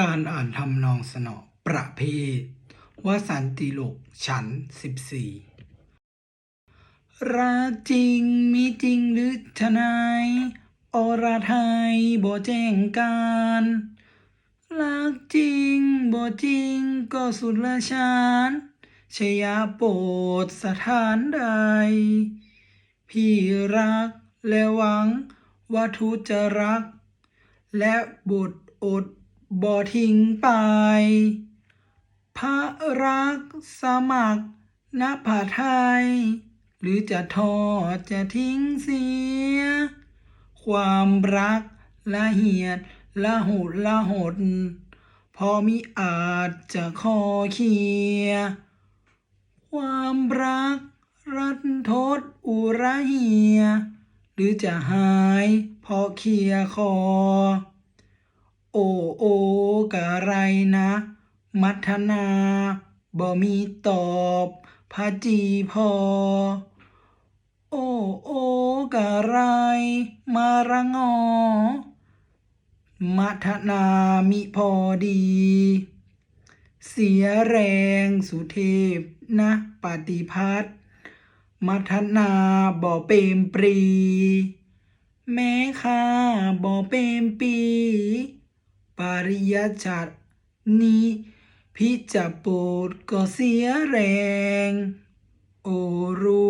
การอ่านทำนองสนอประเภทวสันติโลกชั้นสิบสี่รักจริงมีจริงหรือทนายอรไทยบ่แจ้งการรักจริงบ่จริงก็สุดละชานชยาโปรดสถานใด พี่รักและหวังว่าทุจะรัก และบุตรอด บ่ทิ้งไป พระรักสมัครณผาไทย หรือจะทอดจะทิ้งเสีย ความรักละเหียดละหุดละหด พอมิอาจจะคอเคีย ความรักรันทดอุระเหีย หรือจะหายพอเคียคอ โอโอกะไรนะ มัทนาบ่มีตอบพระจีพอ โอโอกะไร มาระงอ มัทนามิพอดี เสียแรงสุเทพนะปฏิพัทธ์มัทนาบ่เปรมปรี แม้ข้าบ่เปรมปี ปริยจัตนี้พิจะโปดก็เสียแรง โอรู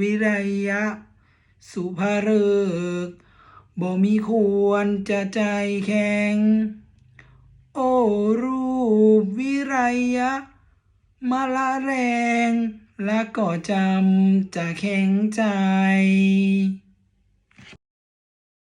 วิริยะ สุภาเริกบ่มีควรจะใจแข็ง โอรูปวิริยะ มาละแรงและก็จำจะแข็งใจ